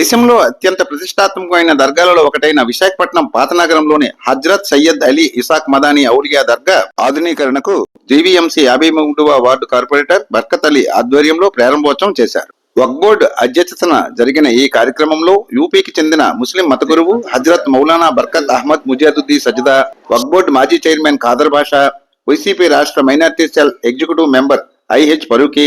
దేశంలో అత్యంత ప్రతిష్టాత్మకమైన దర్గాలలో ఒకటైన విశాఖపట్నం పాతనగరంలోని హజ్రత్ సయ్యద్ అలీ ఇసాక్ మదానీ ఔలియా దర్గా ఆధునీకరణకు జీవీఎంసీ యాభై మూడవ వార్డు కార్పొరేటర్ బర్కత్ అలీ ఆధ్వర్యంలో ప్రారంభోత్సవం చేశారు. వక్బోర్డ్ అధ్యక్షతన జరిగిన ఈ కార్యక్రమంలో యూపీకి చెందిన ముస్లిం మత గురువు హజ్రత్ మౌలానా బర్కత్ అహ్మద్ ముజాదుద్దీ సజ్దా వక్బోర్డ్ మాజీ చైర్మన్ ఖాదర్ బాషా వైసీపీ రాష్ట్ర minority cell executive member IH Farooqui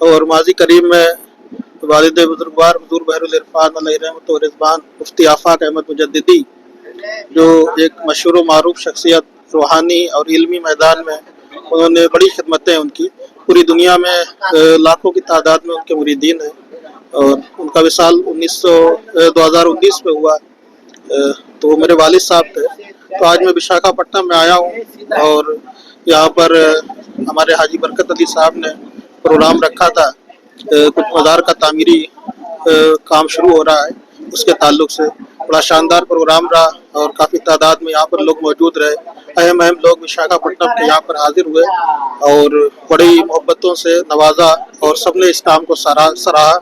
اور ماضی قریب میں والد بزرگوار حضور بحر العرفان علیہ رحمۃ و رضبان مفتی آفاق احمد مجددی، جو ایک مشہور و معروف شخصیت، روحانی اور علمی میدان میں انہوں نے بڑی خدمتیں ان کی۔ پوری دنیا میں لاکھوں کی تعداد میں ان کے مریدین ہیں اور ان کا وصال انیس سو دو ہزار انیس میں ہوا۔ تو میرے والد صاحب تھے۔ تو آج میں وشاکھاپٹنم میں آیا ہوں اور یہاں پر ہمارے حاجی برکت علی صاحب نے پروگرام رکھا تھا کچھ مزار کا تعمیری کام شروع ہو رہا ہے، اس کے تعلق سے۔ بڑا شاندار پروگرام رہا اور کافی تعداد میں یہاں پر لوگ موجود رہے۔ اہم اہم لوگ وشاکھا پٹنم کے یہاں پر حاضر ہوئے اور بڑی محبتوں سے نوازا اور سب نے اس کام کو سراہا سراہا۔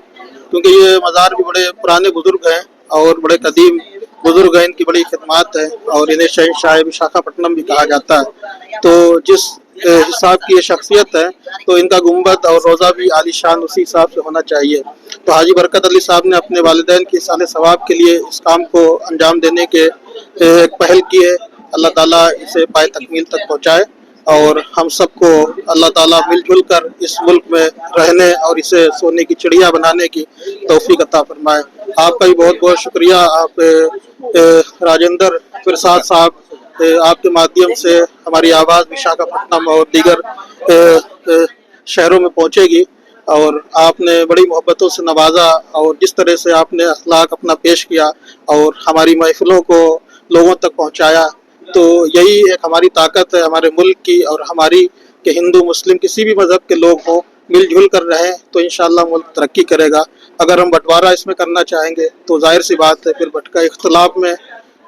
کیونکہ یہ مزار بھی بڑے پرانے بزرگ ہیں اور بڑے قدیم بزرگ ہیں، ان کی بڑی خدمات ہیں اور انہیں شہن شاہ وشاکھاپٹنم بھی کہا جاتا ہے۔ تو جس حساب کی یہ شخصیت ہے تو ان کا گنبد اور روزہ بھی عالی شان اسی حساب سے ہونا چاہیے۔ تو حاجی برکت علی صاحب نے اپنے والدین کی سال ثواب کے لیے اس کام کو انجام دینے کے ایک پہل کی ہے۔ اللہ تعالیٰ اسے پائے تکمیل تک پہنچائے اور ہم سب کو اللہ تعالیٰ مل جل کر اس ملک میں رہنے اور اسے سونے کی چڑیا بنانے کی توفیق عطا فرمائے۔ آپ کا بھی بہت بہت شکریہ۔ آپ راجندر پرساد صاحب آپ کے مادھیم سے ہماری آواز، وشاکھاپٹنم اور دیگر شہروں میں پہنچے گی اور آپ نے بڑی محبتوں سے نوازا اور جس طرح سے آپ نے اخلاق اپنا پیش کیا اور ہماری محفلوں کو لوگوں تک پہنچایا، تو یہی ایک ہماری طاقت ہے، ہمارے ملک کی اور ہماری کہ ہندو، مسلم، کسی بھی مذہب کے لوگ ہوں، مل جل کر رہیں، تو انشاءاللہ ملک ترقی کرے گا۔ اگر ہم بٹوارہ اس میں کرنا چاہیں گے تو ظاہر سی بات ہے، پھر بٹکا اختلاف میں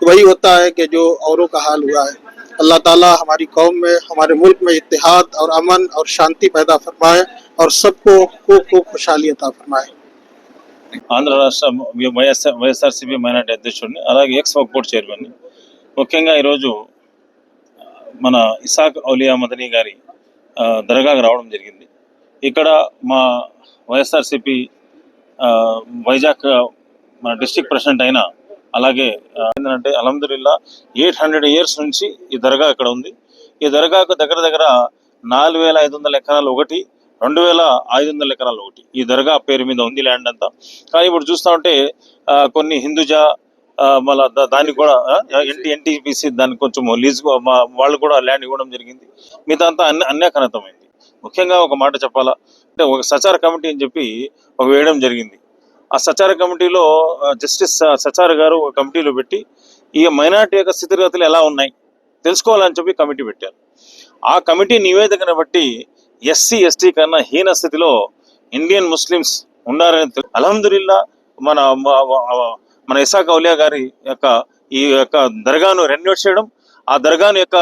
وہی ہوتا ہے کہ جو اوروں کا حال ہوا ہے۔ اللہ تعالیٰ ہماری قوم میں، ہمارے ملک میں اتحاد اور امن اور شانتی پیدا فرمائے اور سب کو خوب خوب خوشحالی عطا فرمائے۔ آندھرا راشٹر وائس آر سیبی مائنارٹی ادھیڈ الگ ایکس وقت بورڈ چیئرمین مینارٹی من اساق الی مدنی گاری درگاہ واپس అలాగే ఏంటంటే అలహదుల్లా ఎయిట్ హండ్రెడ్ ఇయర్స్ నుంచి ఈ దర్గా ఇక్కడ ఉంది. ఈ దర్గాకు దగ్గర దగ్గర నాలుగు వేల ఐదు వందల ఎకరాలు ఒకటి రెండు వేల ఐదు వందల ఎకరాలు ఒకటి. ఈ దర్గా పేరు మీద ఉంది ల్యాండ్ అంతా. కానీ ఇప్పుడు చూస్తా ఉంటే ఆ, కొన్ని హిందూజా మళ్ళా దా- దానికి కూడా ఎన్టీ ఎన్టీపీసీ దానికి కొంచెం లీజ్ వాళ్ళు కూడా ల్యాండ్ ఇవ్వడం జరిగింది. మిగతా అంతా అన్ని అన్యాకనతమైంది ముఖ్యంగా ఒక మాట చెప్పాలా? అంటే ఒక సచార కమిటీ అని చెప్పి ఒక వేయడం జరిగింది. ఆ సచార కమిటీలో జస్టిస్ సచార గారు ఒక కమిటీలో పెట్టి ఈ మైనార్టీ యొక్క స్థితిగతులు ఎలా ఉన్నాయి? తెలుసుకోవాలని చెప్పి కమిటీ పెట్టారు. ఆ కమిటీ నివేదికను బట్టి ఎస్సీ ఎస్టీ కన్నా హీన స్థితిలో ఇండియన్ ముస్లిమ్స్ ఉన్నారని తెలు- మన మన ఇసాక్ కౌలియా గారి యొక్క ఈ యొక్క దర్గాను రెన్యూట్ చేయడం ఆ దర్గాను యొక్క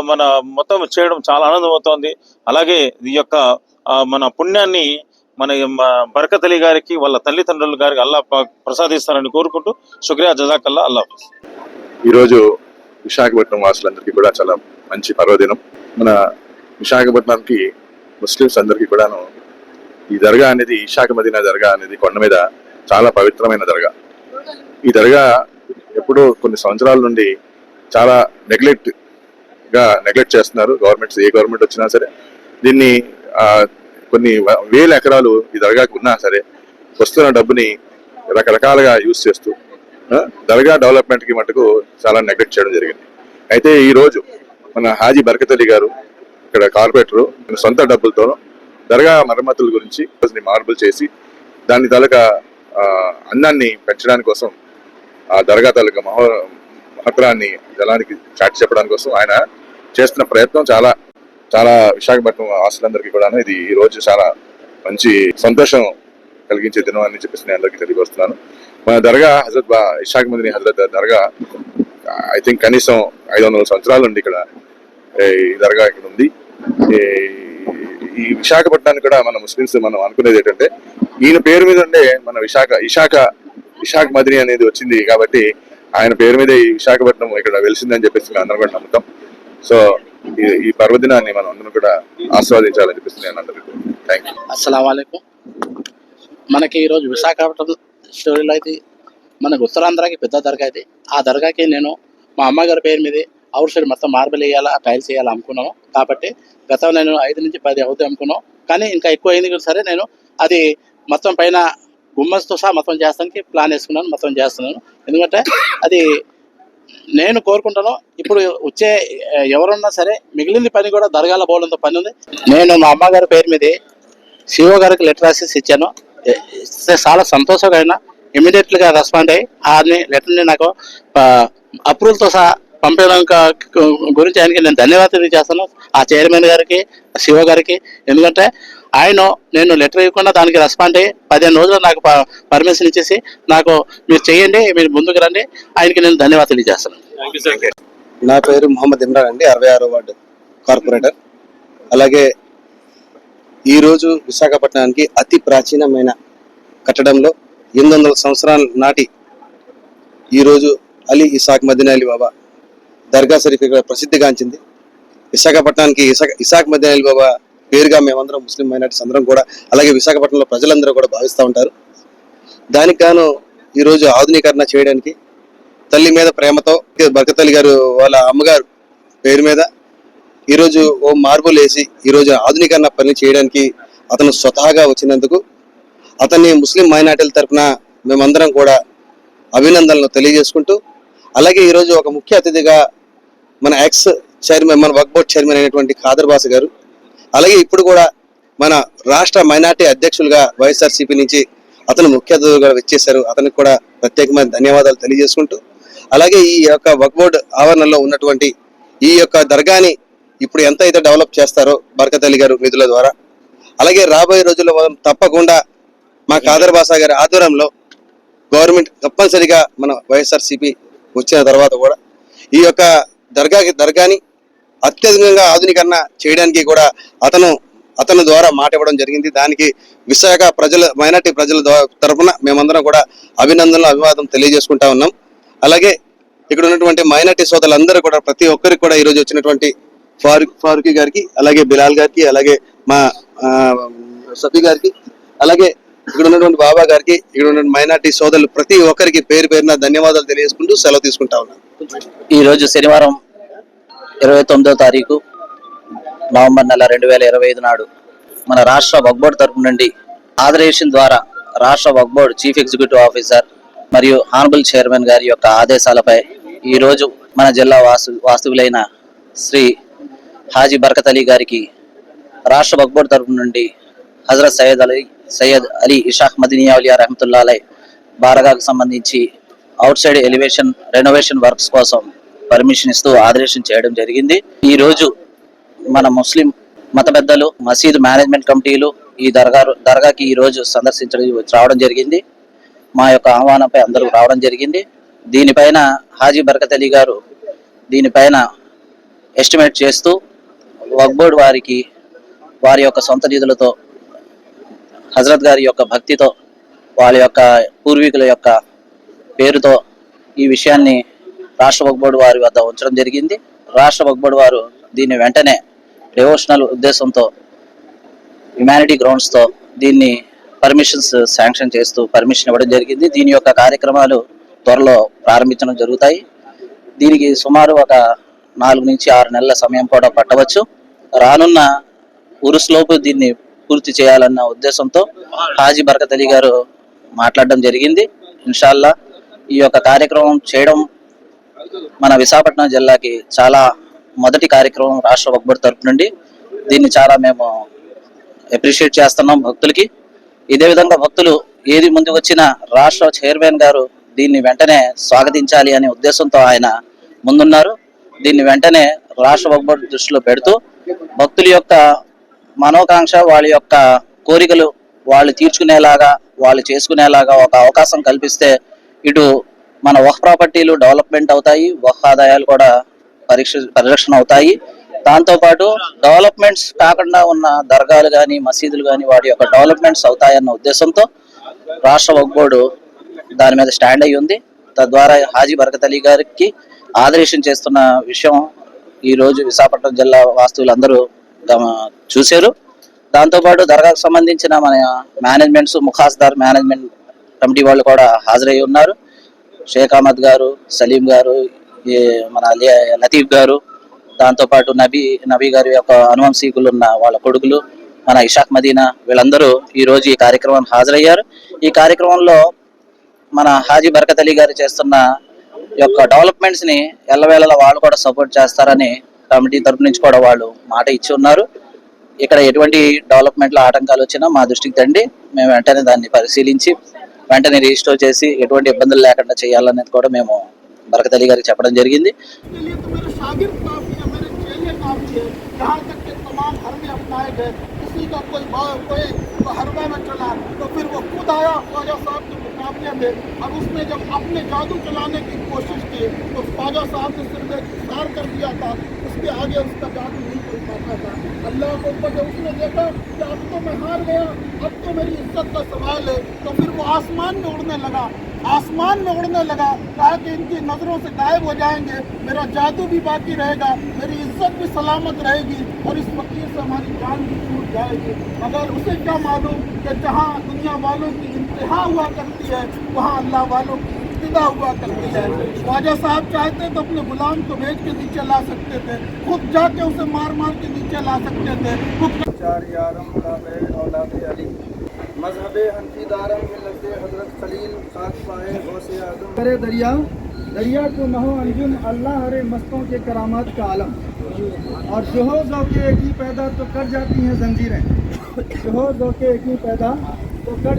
మన మొత్తం చేయడం చాలా ఆనందం అవుతోంది అలాగే ఈ యొక్క మన పుణ్యాన్ని మన బరకత్ అలీ గారికి వాళ్ళ తల్లిదండ్రుల గారికి అల్లా ప్రసాదిస్తారని కోరుకుంటూ శుక్రియా జజాకల్లా అల్లా ఈరోజు విశాఖపట్నం వాసులందరికీ కూడా చాలా మంచి పర్వదినం. మన విశాఖపట్నంకి ముస్లిమ్స్ అందరికీ కూడాను ఈ దర్గా అనేది ఇషాక్ మదీనా దర్గా అనేది కొండ మీద చాలా పవిత్రమైన దర్గా. ఈ దర్గా ఎప్పుడో కొన్ని సంవత్సరాల నుండి చాలా నెగ్లెక్ట్గా నెగ్లెక్ట్ చేస్తున్నారు. గవర్నమెంట్స్ ఏ గవర్నమెంట్ వచ్చినా సరే దీన్ని కొన్ని వేల ఎకరాలు ఈ దర్గాకు ఉన్నా సరే వస్తున్న డబ్బుని రకరకాలుగా యూజ్ చేస్తూ దరగా దర్గా మటుకు చాలా నెగ్లెక్ట్ చేయడం జరిగింది. అయితే ఈరోజు మన హాజీ బర్కత్ అలీ గారు ఇక్కడ కార్పొరేటర్ తన సొంత డబ్బులతో దర్గా మరమ్మతుల గురించి మార్బుల్ చేసి దాని తాలూకా అన్నాన్ని అందాన్ని పెంచడానికి కోసం ఆ దర్గా తాలూకా మహో మహత్రాన్ని జలానికి చాటి చెప్పడానికి కోసం ఆయన చేస్తున్న ప్రయత్నం చాలా చాలా విశాఖపట్నం ఆస్తులందరికీ కూడా ఇది ఈ రోజు చాలా మంచి సంతోషం కలిగించే దినం అని చెప్పేసి నేను అందరికీ తెలియపరుస్తున్నాను. మన దర్గా హజరత్ బా ఇషాక్ మదిని హజరత్ దర్గా ఐ థింక్ కనీసం ఐదు వందల సంవత్సరాలు ఉంది ఇక్కడ ఈ దర్గా ఇక్కడ ఉంది. ఈ- ఈ విశాఖపట్నాన్ని కూడా మన ముస్లిమ్స్ మనం అనుకునేది ఏంటంటే ఈయన పేరు మీద ఉండే మన విశాఖ విశాఖ విశాఖ మదిని అనేది వచ్చింది కాబట్టి ఆయన పేరు మీద ఈ విశాఖపట్నం ఇక్కడ వెలిసిందని చెప్పేసి మేము అందరం కూడా నమ్ముతాం. సో ఈ- పర్వదినాన్ని మనం అందరం కూడా ఆస్వాదించాలని చెప్పేసి నేను అందరికీ థ్యాంక్ యూ అస్సలం మనకి ఈరోజు విశాఖపట్నం స్టోరీలో అయితే మనకు ఉత్తరాంధ్రకి పెద్ద దర్గా ఇది ఆ దర్గాకి నేను మా అమ్మగారి పేరు మీద అవుట్ సైడ్ మొత్తం మార్బల్ వేయాలా టైల్స్ వేయాలి అనుకున్నాను కాబట్టి గతం నేను ఐదు నుంచి పది అవుతాయి అనుకున్నాను కానీ ఇంకా ఎక్కువ అయింది కూడా సరే నేను అది మొత్తం పైన గుమ్మస్తో సహా మొత్తం చేస్తానికి ప్లాన్ వేసుకున్నాను మొత్తం చేస్తున్నాను. ఎందుకంటే అది నేను కోరుకుంటాను. ఇప్పుడు వచ్చే ఎవరున్నా సరే మిగిలింది పని కూడా దర్గాల బోలంత పని ఉంది. నేను మా అమ్మగారి పేరు మీద సిఓ గారికి లెటర్ రాసేసి ఇచ్చాను. చాలా సంతోషంగా అయినా రెస్పాండ్ అయ్యి ఆ లెటర్ని నాకు అప్రూవల్తో సహా పంపడం గురించి ఆయనకి నేను ధన్యవాదాలు చేస్తాను ఆ చైర్మన్ గారికి శివ గారికి. ఎందుకంటే ఆయన నేను లెటర్ ఇవ్వకుండా దానికి రెస్పాండ్ అయ్యి పదిహేను రోజులు నాకు పర్మిషన్ ఇచ్చేసి నాకు మీరు చేయండి మీరు ముందుకు రండి. ఆయనకి నేను ధన్యవాదాలు తెలియజేస్తాను నా పేరు మొహమ్మద్ ఇమ్రాన్ అండి అరవై ఆరో వార్డు కార్పొరేటర్. అలాగే ఈరోజు విశాఖపట్నానికి అతి ప్రాచీనమైన కట్టడంలో ఎనిమిది వందల సంవత్సరాల నాటి ఈరోజు అలీ ఇసాక్ మదీనా అలీ బాబా దర్గా షరీఫ్ ఇక్కడ ప్రసిద్ధిగాంచింది. విశాఖపట్నానికి ఇసాక్ ఇసాక్ మదీనా అలీ బాబా పేరుగా మేమందరం ముస్లిం మైనార్టీస్ అందరం కూడా అలాగే విశాఖపట్నంలో ప్రజలందరూ కూడా భావిస్తూ ఉంటారు. దానికి గాను ఈరోజు ఆధునీకరణ చేయడానికి తల్లి మీద ప్రేమతో బర్కతల్లి గారు వాళ్ళ అమ్మగారు పేరు మీద ఈరోజు ఓ మార్బుల్ వేసి ఈరోజు ఆధునీకరణ పని చేయడానికి అతను స్వతహాగా వచ్చినందుకు అతన్ని ముస్లిం మైనార్టీల తరపున మేమందరం కూడా అభినందనలు తెలియజేసుకుంటూ అలాగే ఈరోజు ఒక ముఖ్య అతిథిగా మన ఎక్స్ చైర్మన్ మన వర్క్ బోర్డ్ చైర్మన్ అయినటువంటి ఖాదర్ బాస్ గారు అలాగే ఇప్పుడు కూడా మన రాష్ట్ర మైనార్టీ అధ్యక్షులుగా వైఎస్ఆర్సీపీ నుంచి అతను ముఖ్య అతిథిగా వచ్చేశారు. అతనికి కూడా ప్రత్యేకమైన ధన్యవాదాలు తెలియజేసుకుంటూ అలాగే ఈ యొక్క వక్బోర్డ్ ఆవరణలో ఉన్నటువంటి ఈ యొక్క దర్గాని ఇప్పుడు ఎంత అయితే డెవలప్ చేస్తారో బర్కత్ అలీ గారు నిధుల ద్వారా అలాగే రాబోయే రోజుల్లో మనం తప్పకుండా మా కాదర్ బాసా గారి ఆధ్వర్యంలో గవర్నమెంట్ తప్పనిసరిగా మన వైఎస్ఆర్సీపీ వచ్చిన తర్వాత కూడా ఈ యొక్క దర్గాకి దర్గాని అత్యధికంగా ఆధునీకరణ చేయడానికి కూడా అతను అతని ద్వారా మాట ఇవ్వడం జరిగింది. దానికి విశాఖ ప్రజల మైనార్టీ ప్రజల తరఫున మేమందరం కూడా అభినందనలు అభివాదం తెలియజేసుకుంటా ఉన్నాం. అలాగే ఇక్కడ ఉన్నటువంటి మైనార్టీ సోదరులందరూ కూడా ప్రతి ఒక్కరికి కూడా ఈరోజు వచ్చినటువంటి ఫారూక్ ఫారూకి గారికి అలాగే బిలాల్ గారికి అలాగే మా సఫీ గారికి అలాగే ఇక్కడ ఉన్నటువంటి బాబా గారికి ఇక్కడ ఉన్న మైనార్టీ సోదరులు ప్రతి ఒక్కరికి పేరు పేరున ధన్యవాదాలు తెలియజేసుకుంటూ సెలవు తీసుకుంటా ఉన్నాను ఈరోజు శనివారం ఇరవై తొమ్మిదో తారీఖు నవంబర్ నెల రెండు వేల ఇరవై ఐదు నాడు మన రాష్ట్ర వక్ బోర్డు తరపు నుండి ఆదరేషన్ ద్వారా రాష్ట్ర Waqf board chief executive officer మరియు హానబుల్ చైర్మన్ గారి యొక్క ఆదేశాలపై ఈరోజు మన జిల్లా వాసు వాస్తువులైన శ్రీ హాజీ బర్కత్ అలీ గారికి రాష్ట్ర వక్ బోర్డు తరపు నుండి హజరత్ సయ్యద్ అలీ సయ్యద్ అలీ ఇషాక్ మదినియా అలియా రహమతుల్లాలై బారగాకు సంబంధించి outside elevation renovation works కోసం పర్మిషన్ ఇస్తూ ఆదేశం చేయడం జరిగింది. ఈ రోజు మన ముస్లిం మత పెద్దలు మసీదు మేనేజ్మెంట్ కమిటీలు ఈ దర్గా దర్గాకి ఈ రోజు సందర్శించడం రావడం జరిగింది. మా యొక్క ఆహ్వానంపై అందరూ రావడం జరిగింది. దీనిపైన హాజీ బర్కత్ అలీ గారు దీనిపైన ఎస్టిమేట్ చేస్తూ వక్బోర్డ్ వారికి వారి యొక్క సొంత నిధులతో హజరత్ గారి యొక్క భక్తితో వాళ్ళ యొక్క పూర్వీకుల యొక్క పేరుతో ఈ విషయాన్ని రాష్ట్ర వగ్బోర్డు వారి వద్ద ఉంచడం జరిగింది. రాష్ట్ర వగ్బోర్డు వారు దీన్ని వెంటనే డివోషనల్ ఉద్దేశంతో హ్యుమానిటీ గ్రౌండ్స్తో దీన్ని పర్మిషన్స్ శాంక్షన్ చేస్తూ పర్మిషన్ ఇవ్వడం జరిగింది. దీని యొక్క కార్యక్రమాలు త్వరలో ప్రారంభించడం జరుగుతాయి. దీనికి సుమారు ఒక నాలుగు నుంచి ఆరు నెలల సమయం కూడా పట్టవచ్చు. రానున్న ఉరుసులోపు దీన్ని పూర్తి చేయాలన్న ఉద్దేశంతో హాజీ బర్కత్ అలీ గారు మాట్లాడడం జరిగింది. ఇన్షాల్లా ఈ యొక్క కార్యక్రమం చేయడం మన విశాఖపట్నం జిల్లాకి చాలా మొదటి కార్యక్రమం రాష్ట్ర వక్బర్ తరపు నుండి. దీన్ని చాలా మేము అప్రిషియేట్ చేస్తున్నాం భక్తులకి. ఇదే విధంగా భక్తులు ఏది ముందు వచ్చినా రాష్ట్ర చైర్మన్ గారు దీన్ని వెంటనే స్వాగతించాలి అనే ఉద్దేశంతో ఆయన ముందున్నారు. దీన్ని వెంటనే రాష్ట్ర వక్ఫ్ దృష్టిలో పెడుతూ భక్తుల యొక్క మనోకాంక్ష వాళ్ళ యొక్క కోరికలు వాళ్ళు తీర్చుకునేలాగా వాళ్ళు చేసుకునేలాగా ఒక అవకాశం కల్పిస్తే ఇటు మన వహ్ ప్రాపర్టీలు డెవలప్మెంట్ అవుతాయి వహ్ ఆదాయాలు కూడా పరీక్ష పరిరక్షణ అవుతాయి. దాంతోపాటు డెవలప్మెంట్స్ కాకుండా ఉన్న దర్గాలు కానీ మసీదులు కానీ వాటి యొక్క డెవలప్మెంట్స్ అవుతాయన్న ఉద్దేశంతో రాష్ట్ర వక్ బోర్డు దాని మీద స్టాండ్ అయి ఉంది. తద్వారా హాజీ బరకత్ అలీ గారికి ఆదరేషన్ చేస్తున్న విషయం ఈ రోజు విశాఖపట్నం జిల్లా వాస్తువులు అందరూ చూశారు. దాంతోపాటు దర్గాకు సంబంధించిన మన మేనేజ్మెంట్స్ ముఖాస్దార్ మేనేజ్మెంట్ కమిటీ వాళ్ళు కూడా హాజరై ఉన్నారు. షేక్ అహ్మద్ గారు సలీం గారు ఈ మన లతీఫ్ గారు దాంతోపాటు నబీ నబీ గారి యొక్క అనువంశీకులు ఉన్న వాళ్ళ కొడుకులు మన ఇషాక్ మదీనా వీళ్ళందరూ ఈరోజు ఈ కార్యక్రమానికి హాజరయ్యారు. ఈ కార్యక్రమంలో మన హాజీ బరకత్ అలీ గారు చేస్తున్న యొక్క డెవలప్మెంట్స్ని ఎల్లవేళలా వాళ్ళు కూడా సపోర్ట్ చేస్తారని కమిటీ తరపు నుంచి కూడా వాళ్ళు మాట ఇచ్చి ఉన్నారు. ఇక్కడ ఎటువంటి డెవలప్మెంట్లో ఆటంకాలు వచ్చినా మా దృష్టికి తండి. మేము వెంటనే దాన్ని పరిశీలించి వెంటనే రిజిస్టర్ చేసి ఎటువంటి ఇబ్బందులు లేకుండా చేయాలనేది కూడా మేము బరకత్ అలీ గారికి చెప్పడం జరిగింది के लिए तो मेरे शागिर्द काफी है मेरे चेले काफी है यहाँ तक के तमाम हरबे अपनाए गए किसी का कोई बा- कोई हरबा में चला तो फिर वो खुद आया ख्वाजा साहब के मुकाबले में और उसने जब अपने जादू चलाने की कोशिश की तो ख्वाजा साहब ने सिर्फ एक इशार कर दिया था उसके आगे उसका जादू नहीं نہیں تھا اللہ کو اوپر جب اس نے دیکھا کہ اب تو میں ہار گیا، اب تو میری عزت کا سوال ہے۔ تو پھر وہ آسمان میں اڑنے لگا۔ آسمان میں اڑنے لگا، کہا کہ ان کی نظروں سے غائب ہو جائیں گے۔ میرا جادو بھی باقی رہے گا، میری عزت بھی سلامت رہے گی اور اس فقیر سے ہماری جان بھی چھوٹ جائے گی۔ مگر اسے کیا معلوم کہ جہاں دنیا والوں کی انتہا ہوا کرتی ہے، وہاں اللہ والوں کی فدا ہوا کرتی ہے خواجہ صاحب چاہتے تو اپنے غلام کو بھیج کے نیچے لا سکتے تھے۔ خود جا کے اسے مار مار کے نیچے لا سکتے تھے۔ خود مذہب حنفی دارم میں حضرت خلیل خاک پائے غوث اعظم۔ کرے دریا۔ دریا کو نہو انجن۔ اللہ ہر مستوں کے کرامات کا عالم۔ اور شہو ذوق ایک ہی پیدا تو کر جاتی ہیں زنجیریں۔ شہو ذوق ایک ہی پیدا تو کر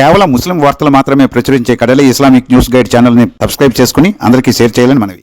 కేవలం ముస్లిం వార్తలు మాత్రమే ప్రచురించే కడలి ఇస్లామిక్ న్యూస్ గైడ్ ఛానల్ని సబ్స్క్రైబ్ చేసుకుని అందరికీ షేర్ చేయాలని మనవి.